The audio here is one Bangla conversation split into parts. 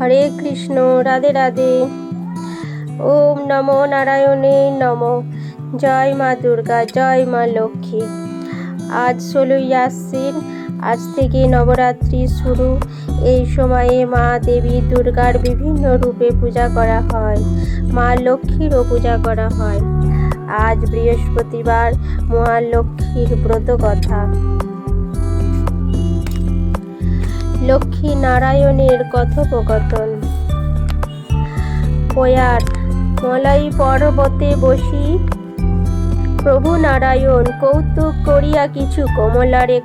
হরে কৃষ্ণ, রাধে রাধে। ওম নমো নারায়ণে নম। জয় মা দুর্গা, জয় মা লক্ষ্মী। আজ ষোলোই আশ্বিন, আজ থেকে নবরাত্রি শুরু। এই সময়ে মা দেবী দুর্গার বিভিন্ন রূপে পূজা করা হয়, মা লক্ষ্মীরও পূজা করা হয়। আজ বৃহস্পতিবার মহালক্ষ্মীর ব্রত কথা লক্ষ্মী নারায়ণের কথোপকথন। প্রয়াত মলাই পর্বতে বসি। প্রভু নারায়ণ কৌতুক করিয়া কিছু কমলারে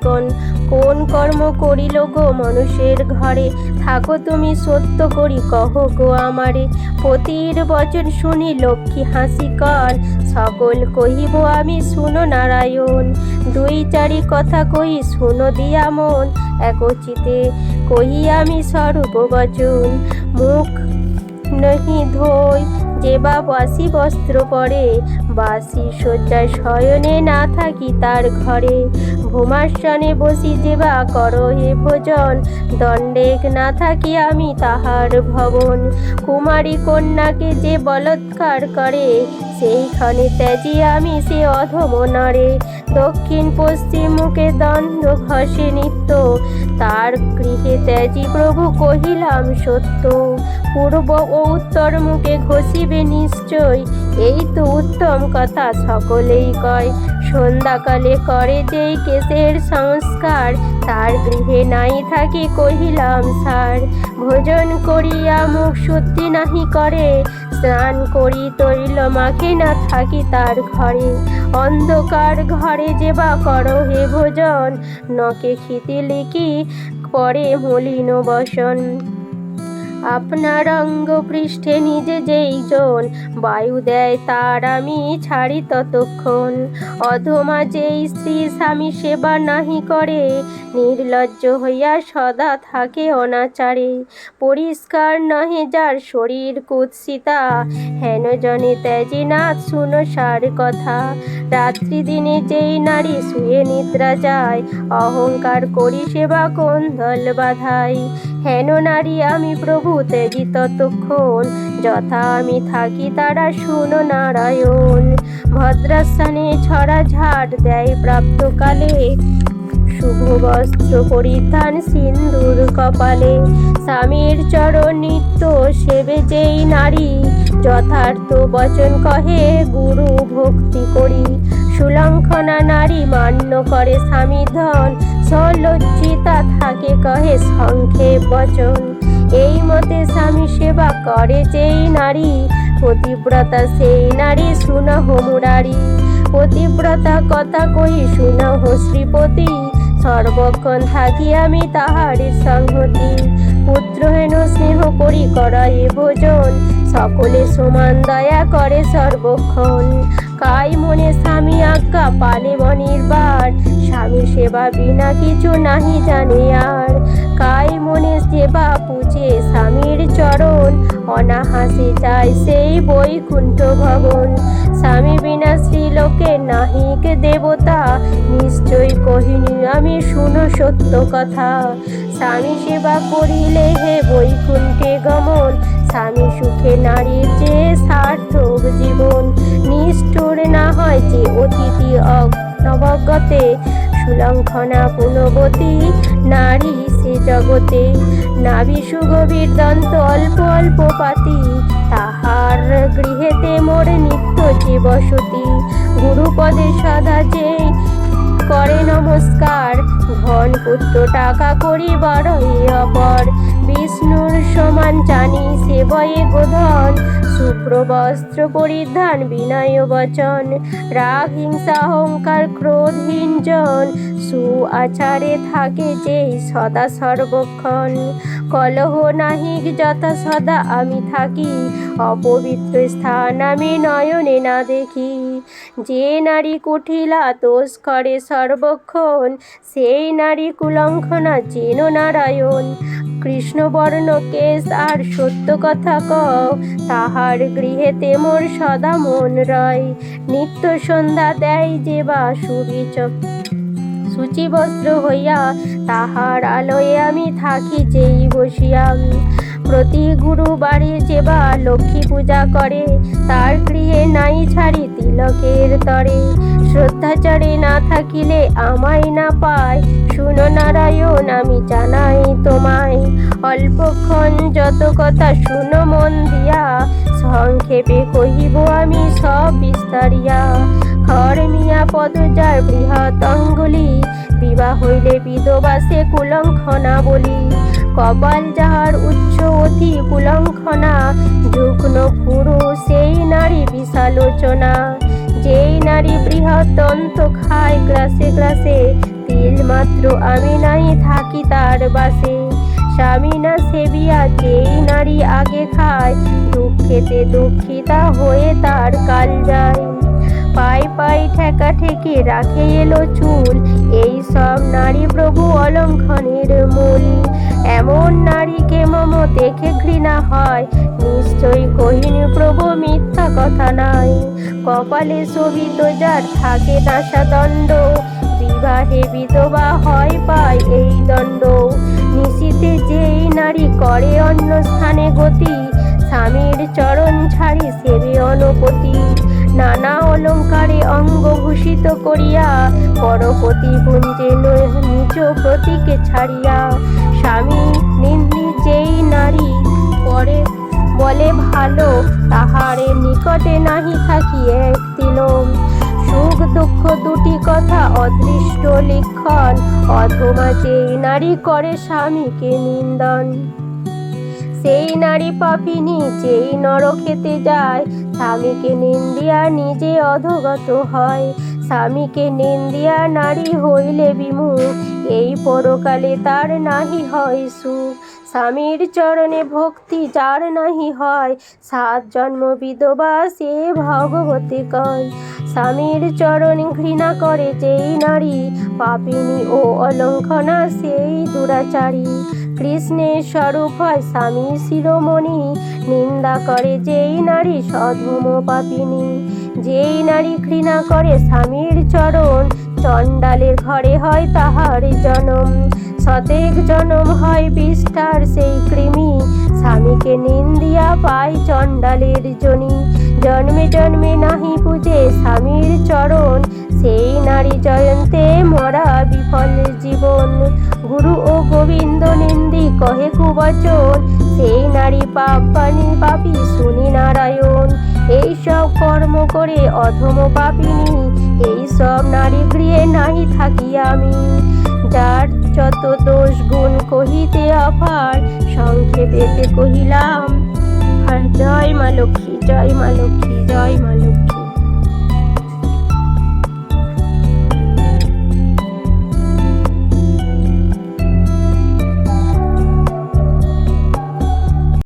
কোন কর্ম করিল গো মানুষের ঘরে? থাকো তুমি সত্য করি, কহ গো আমারে। পতির বচন শুনি লক্ষ্মী হাসি কর। সকল কহিব আমি শুনো নারায়ণ। দুই চারি কথা কই শুনো দিয়া মন। একচিতে কহি আমি স্বরূপ বচন মুখ নহি ধোই যে বা বাসি বস্ত্র পরে, বাসি শয্যায় শয়নে না থাকি তার ঘরে। ভূমাসনে বসি যে বা করো হে ভোজন, দণ্ডেক না থাকি আমি তাহার ভবন। কুমারী কন্যাকে যে বলৎকার করে সেইখানে ত্যাজি আমি সে অধম নারে দক্ষিণ পশ্চিম মুখে দণ্ড ঘষে নিত্য। তার গৃহে ত্যাজি প্রভু কহিলাম, সত্য। পূর্ব ও উত্তর মুখে ঘষিবে নিশ্চয়। এই তো উত্তম কথা সকলেই কয়। সন্ধ্যাকালে করে যেই কেশের সংস্কার, তার গৃহে নাই থাকি কহিলাম সার ভোজন করিয়া মুখ শুদ্ধি নাহি করে। স্নান করি তৈল মাখে না থাকি তার ঘরে। অন্ধকার ঘরে যে বা করো হে ভোজন নকে খিতি লিখি পরে মলিন বসন। আপনার অঙ্গ পৃষ্ঠে নিজে যেই জন বায়ু দেয় তার, আমি ছাড়ি ততক্ষণ। অধমা যেই স্ত্রী স্বামী সেবা নাহি করে নির্লজ্জ হইয়া সদা থাকে অনাচারে। পরিষ্কার নহে যার শরীর কুৎসিতা। হেন জনে ত্যাজি না শুনো সার কথা। রাত্রি দিনে যেই নারী শুয়ে নিদ্রা যায়, অহংকার করি সেবা কোন দল বাধাই হেন নারী, আমি প্রভু তেজি ততক্ষণ। যথা আমি থাকি তারা শুনো নারায়ণ। ভদ্রাস্থানে ছড়া ঝাড় দেয় প্রাপ্তকালে। শুভ বস্ত্র পরিধান সিন্দুর কপালে। স্বামীর চরণ নিত্য সেবে যেই নারী। যথার্থ বচন কহে, গুরু ভক্তি করি। সুলঙ্ঘনা নারী মান্য করে স্বামী ধন। সলজ্জিতা থাকে কহে সংক্ষেপ বচন। এই মতে স্বামী সেবা করে যেই নারী। পতিব্রতা সেই নারী শুনহ মুরারি। পতিব্রতা কথা কই শুনহ শ্রীপতি। সর্বক্ষণ থাকি আমি তাহারি সংহতি পুত্র হেন স্নেহ করি করাই ভোজন। সকলে সমান দয়া করে সর্বক্ষণ। কাই মনে স্বামী আজ্ঞা পালে মনির্বার স্বামী সেবা বিনা কিছু নাহি জানে আর। কাই মনে সেবা পুজে স্বামীর চরণ। অনাহাসে চায় সেই বৈকুণ্ঠ ভবন। স্বামী বিনা শ্রীলোকে নাহিক দেবতা। নিশ্চয় কহিনি, আমি শুনো সত্য কথা। স্বামী সেবা করিলে হে বৈকুণ্ঠে গমন। স্বামী সুখে নারীর যে সার্থক জীবন। নিষ্ঠুর না হয় যে অতিথি নবগতে সুলঙ্ঘনা পুনবতী নারী সে জগতে। নাভি সুগভীর দন্ত অল্প অল্প পাতি। তাহার গৃহেতে মোরে যে বসতি। গুরুপদে সদা যে করে নমস্কার। ধন পুত্র টাকা করি বড়ই অপর। বিষ্ণুর সমান জানি সেবয়ে গোধন। শুভ্র বস্ত্র পরিধান বিনয় বচন। রাগ, হিংসা, অহংকার ক্রোধহীন জন সু আচারে থাকে যেই সদা সর্বক্ষণ। কলহ নাহিক যথা সদা আমি থাকি। অপবিত্র স্থান আমি নয়নে না দেখি। যে নারী কুঠিলা দোষ করে সর্বক্ষণ, সেই নারী কুলঙ্ঘনা যেন নারায়ণ। কৃষ্ণবর্ণ কেশ আর সত্য কথা কও, তাহার গৃহেতে মোর সদা মন রয়। নিত্য সন্ধ্যা দেয় যে বা সুবিচ সূচিবস্ত্র হইয়া, তাহার আলোয় আমি থাকি যেই বসিয়া প্রতি গুরু গুরুবারে যেবা লক্ষ্মী পূজা করে, তার গৃহে নাই ছাড়ি তিলকের তরে। শ্রদ্ধাচারে না থাকিলে আমায় না পায়। শুনো নারায়ণ, আমি জানাই তোমায়, অল্পক্ষণ যত কথা শুনো মন দিয়া, সংক্ষেপে কহিব আমি সব বিস্তারিয়া। খর মিয়া পদজার বৃহৎ অঙ্গুলি বিবাহ হইলে বিধবা সে কুলঙ্খনা বলি। কপাল যাহার উচ্চ অতি কুলঙ্খনা, যুগ্ন পুরু সেই নারী বিশালোচনা। যেই নারী বৃহৎ অন্ত খায় গ্রাসে গ্রাসে, তিল মাত্র আমি নাই থাকি তার বাসে। স্বামী না সেবিয়া যেই নারী আগে খায়, দুঃখেতে দুঃখিতা হয়ে তার কাল যায়। পাই পাই ঠেকা ঠেকে রাখে এলো চুল। এই সব নারী প্রভু অলঙ্ঘনের মূল। এমন নারীকে মম দেখে ঘৃণা হয়। নিশ্চয়ই কহিনী প্রভু মিথ্যা কথা নাই। কপালে শোভিত যার থাকে দণ্ড। বিবাহে বিধবা হয় পায় এই দণ্ড। নিশীতে যেই নারী করে অন্য স্থানে গতি, স্বামীর চরণ ছাড়ি সেবে অনুপতি। নানা অলঙ্কারে অঙ্গ ভূষিত করিয়া, পরপতি পুঞ্জে নিজ প্রতীকে ছাড়িয়া। স্বামী নিন্দি যেই নারী পরে বলে ভালো, তাহারে নিকটে নাহি থাকি এক তিলম সুখ দুঃখ দুটি কথা অদৃষ্ট লিখন, অথবা যেই নারী করে স্বামীকে নিন্দন। সেই নারী পাপিনী যেই নর খেতে যায় স্বামীকে নিন্দিয়া নিজে অধগত হয়। স্বামীকে নিন্দিয়া নারী হইলে বিমুখ, এই পরকালে তার নাহি হয় সুখ। স্বামীর চরণে ভক্তি যার নাহি হয়, সাত জন্ম বিধবা সে ভগবতী কয়। স্বামীর চরণ ঘৃণা করে যেই নারী, পাপিনী ও অলঙ্ঘনা সেই দুরাচারী। কৃষ্ণের স্বরূপ হয় স্বামী শিরোমণি। নিন্দা করে যেই নারী সধম পাপিনী। যেই নারী ঘৃণা করে স্বামীর চরণ, চণ্ডালের ঘরে হয় তাহার জনম। সতেক জনম হয় বিষ্ঠার সেই কৃমি। স্বামীকে নিন্দিয়া পায় চণ্ডালের জনি। জন্মে জন্মে নাহি পূজে স্বামীর চরণ। সেই নারী জয়ন্তে মরা বিফল জীবন। গুরু ও গোবিন্দ নিন্দি কহে কুবচন। সেই নারী পাপ পানি পাপি শুনি নারায়ণ। এই সব কর্ম করে অধম পাপিনী। এই সব নারী গৃহে নাহি থাকি আমি। যার যত দোষ গুণ কহিতে অফার সংক্ষেপেতে কহিলাম, আর জয় মা লক্ষ্মী, জয় মা লক্ষ্মী, জয় মা লক্ষ্মী।